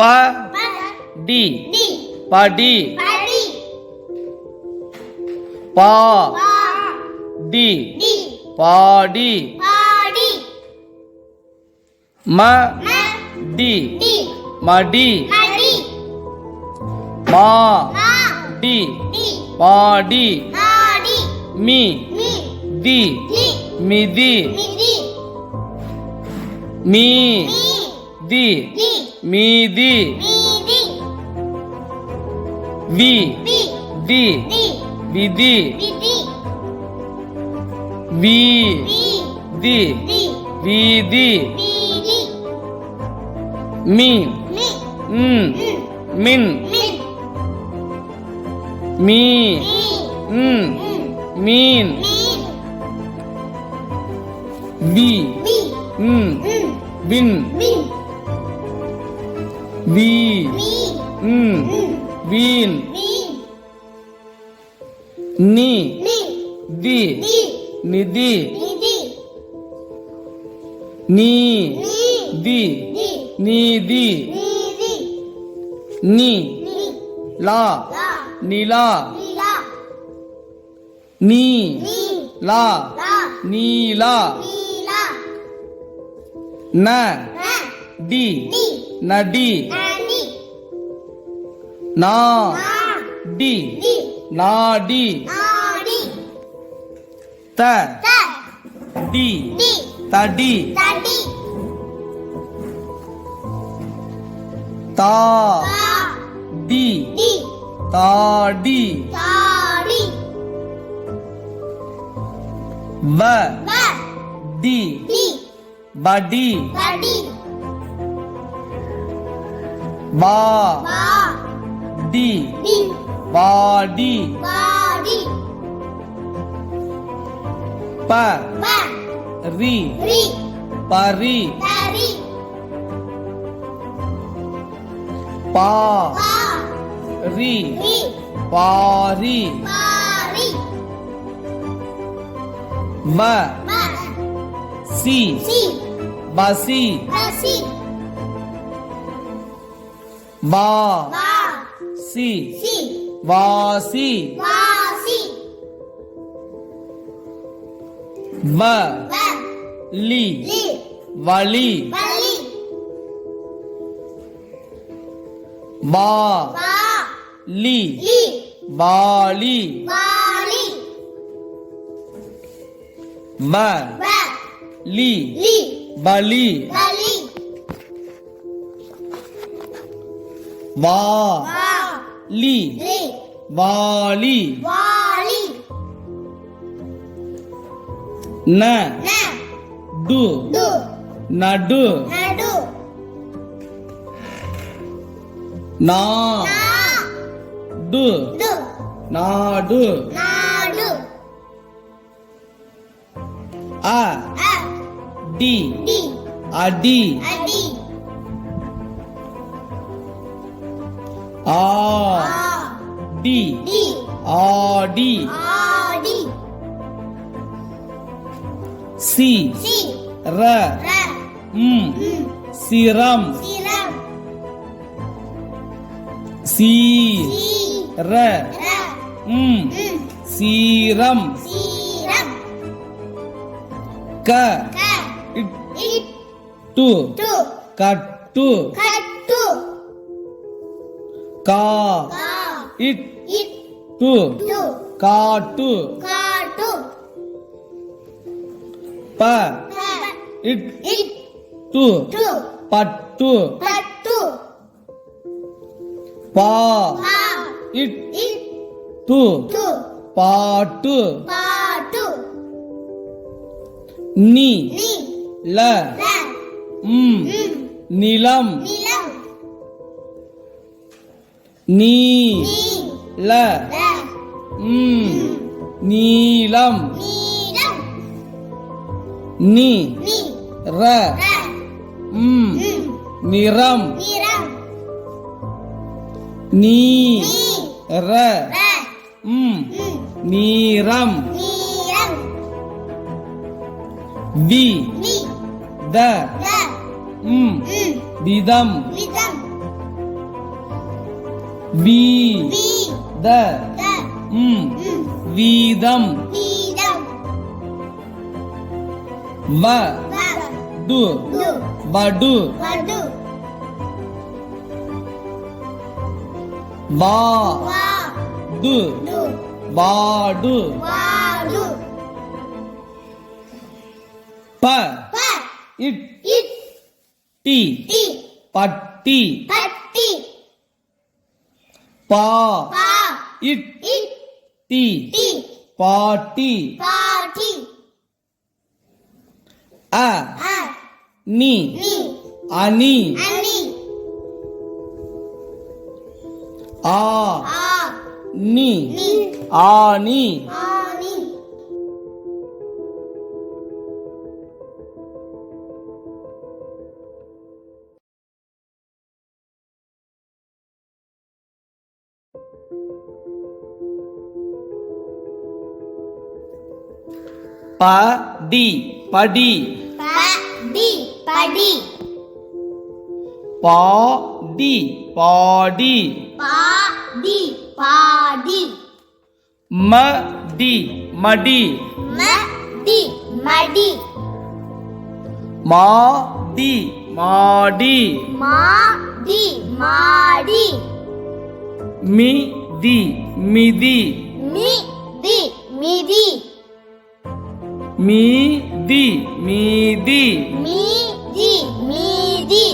ப டி. படி. படி. பா டி. பாடி. பாடி. ம டி. மடி. மடி. மா டி. டி. மாடி மாடி மி. மி. தி. மிதி. மீ. தி. மீதி. வி. வி. தி. விதி. வி. தி. வீதி. மீ. மின். மீ. மீன். வி. வின். வி. மீ. மீன் நீ. தி. தி. நிதி. நீ. தி. தி. நீதி. நீ. லா. நிலா. நீ. லா. நீலா. ந. டி நடி. நடி. நா. டி. நாடி. த. டி. தடி. தா. டி. தாடி. வ. டி. படி வா. டி. வாடி. ப. ரி. பரி. பா. ரி. பாரி. வ. சி. பசி. பசி வா வா சி சி வாசி வாசி வ வ லி லி வலி வா. லி. வாலி. ந. டு. நடு. நடு. நா. டு. நாடு. நாடு. அ. டி. அடி. அடி. ஆடி. ஆடி. சி. சி. ர. ம். சிரம். சிரம். சி. ர. ம். சீரம். சீரம். க. டு கட்டு. கட்டு. கா. இட். இட் டு டு காட்டு. காட்டு. ப. ப. இட். இட். டு. டு. பட்டு. பட்டு. பா. பா. இட். இட். டு. டு. பாட்டு. பாட்டு. நீ. ல. ம். நிலம். நீ. நீ. ல. ல ம் நீலம் நீலம் நீ. ர. நிறம். நீ ர. நீரம். வி. த. விதம். வி. த. வீதம். வ. டு வடு. வா. டு வாடு. ப. இட். டி. பட்டி. பட்டி. பா. இட். டி டி. பாட்டி. பாட்டி. அ. நீ. அணி. ஆ. ஆ. நீ. நீ. ஆனி படி படி. படி படி. பாடி பாடி. பாடி பாடி. மடி மடி. மடி மடி. மாடி மாடி. மாடி மாடி. மிதி மிதி. மிதி மிதி. மீதி மீதி. மீதி மீதி.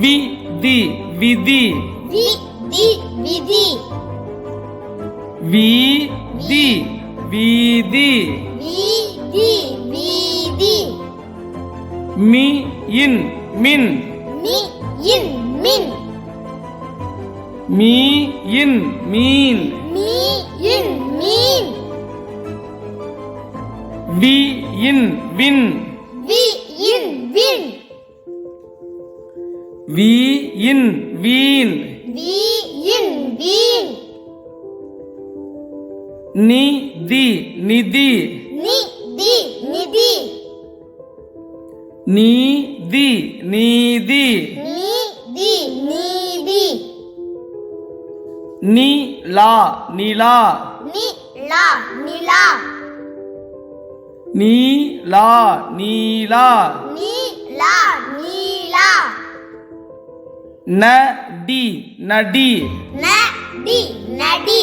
விதி விதி. விதி விதி. வீதி வீதி. வீதி வீதி. மியின் மின். மி இன் மின் மீன். மீ இன் வியின் வின். வி இன் வின். வீயின் வீண். வி இன் வீன் நிதி நிதி. நிதி நிதி. நீதி நீதி. நீதி நீதி. நிலா நிலா. நிலா நிலா. நீலா நீலா நீலா நீலா நடி. நடி. நடி. நடி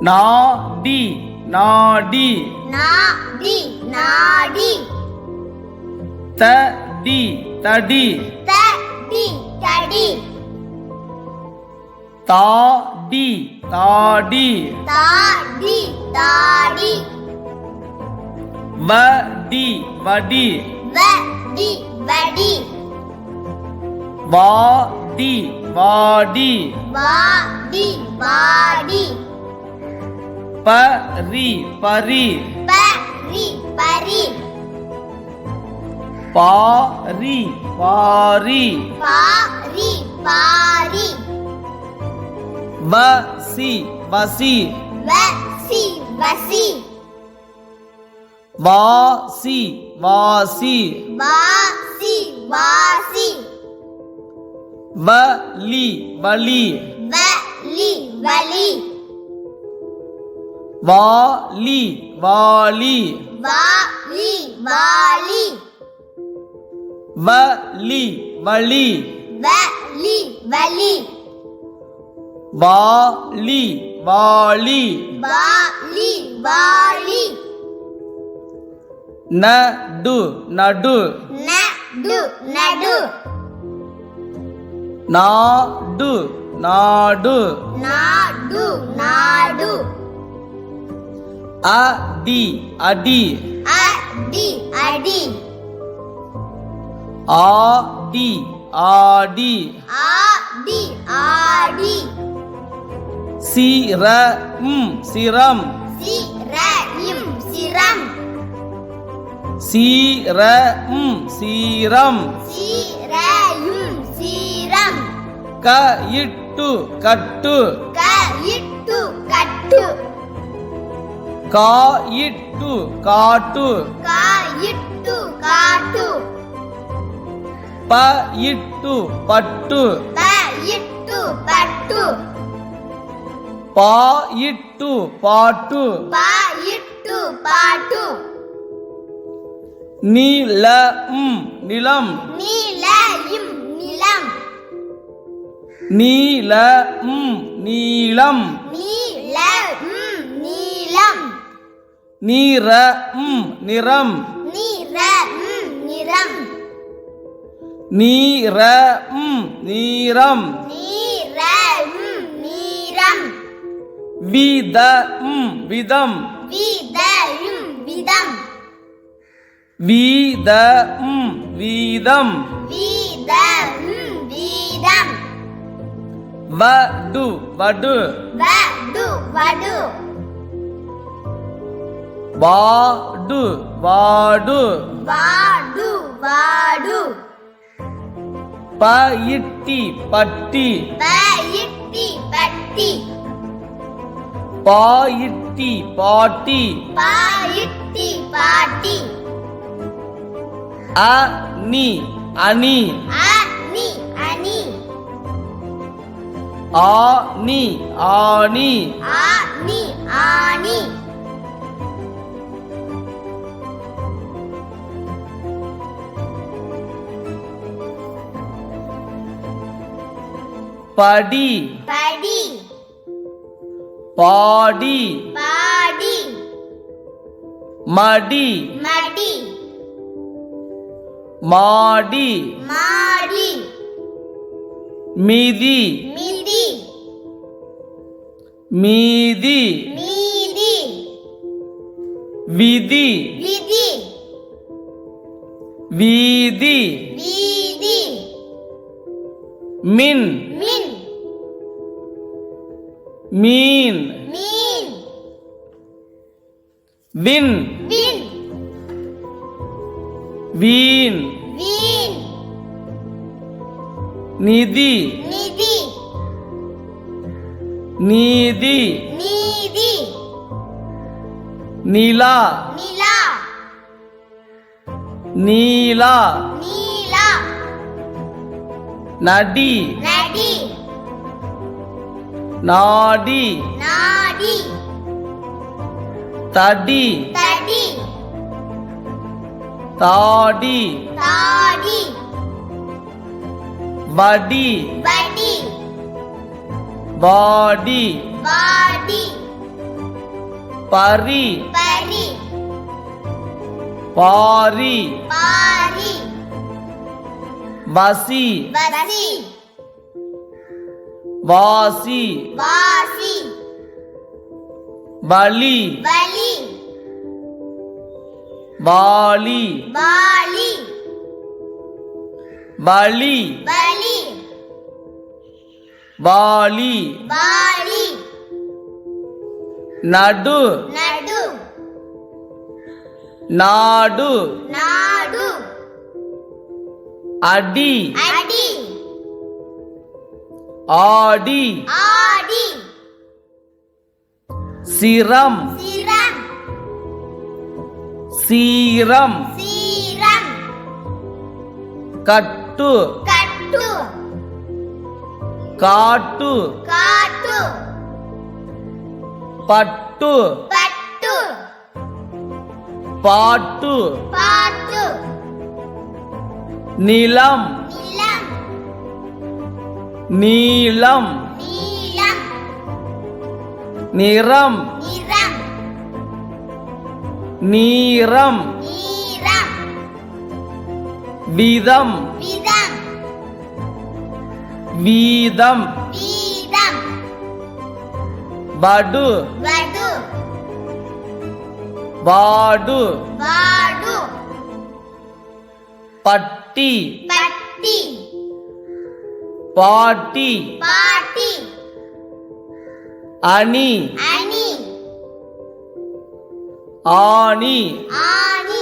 நாடி நாடி. நாடி நாடி தடி. தடி. தடி தடி தாடி. தாடி தாடி தாடி. வடி வடி. வடி வடி. வாடி வாடி. வாடி வாடி. பரி பரி. பரி பரி. பாரி பாரி. பாரி பாரி. வசி வசி. வசி வசி. வாசி வாசி. வாசி வாசி. வலி வலி. வலி வலி. வாலி வாலி. வாலி வாலி. வலி வலி. வலி வலி. வாலி வாலி. வாலி வாலி. நடு நடு. நடு நடு. நாடு நாடு. நாடு நாடு. அடி அடி. அடி அடி. ஆடி ஆடி. ஆடி ஆடி. சிரம் சிரம். சீரம் சீரம். சிரம். கயிட்டு கட்டு. கயிட்டு கட்டு. காயிட்டு காட்டு. காயிட்டு காட்டு. பயிட்டு பட்டு. பயிட்டு நீல உம் நிலம். நீல இம் நிலம் நீல உம் நீளம் நீல உம் நீளம் நீர உம் நிறம். நீர உம் நிறம். நீர நீரம் நீரம். வித உம் விதம் வித விதம். வீதம் வீதம். வீதம் வடு வடு. வடு வடு. வாடு வாடு. வாடு வாடு. பயிட்டி பட்டி. பயிட்டி பட்டி. பாயிட்டி பாட்டி. பாயிட்டி பாட்டி. அ நீ அணி அணி. ஆனி ஆனி ஆனி ஆனி படி. படி. பாடி. பாடி. மடி. மாடி. மாடி. மிதி. மிதி. மீதி. மீதி. விதி. விதி. வீதி. வீதி. மின். மின். மீன். மீன். வின் வின் வீண். நிதி. நீதி. நீதி. நிலா. நிலா. நீலா. நீலா. நடி. நடி. நாடி. நாடி. தடி. தடி. தாடி. தாடி. बॉडी बॉडी बॉडी बॉडी परी परी पारी पारी बासी बासी बासी बासी बाली बाली बाली बाली வலி. வலி. வாலி. வாலி. நடு. நடு. நாடு. நாடு. அடி. அடி. ஆடி. ஆடி. சிரம். சிரம். சீரம். சீரம். கட். கட்டு. கட்டு. காட்டு. காட்டு. பட்டு. பட்டு. பாட்டு. பாட்டு. நிலம். நிலம். நீளம். நீளம். நிறம். நிறம். நீரம். நீரம். விதம். விதம். வீதம். வீதம். வடு. வடு. வாடு. வாடு. பட்டி. பட்டி. பாட்டி. பாட்டி. அணி. அணி. ஆணி. ஆணி.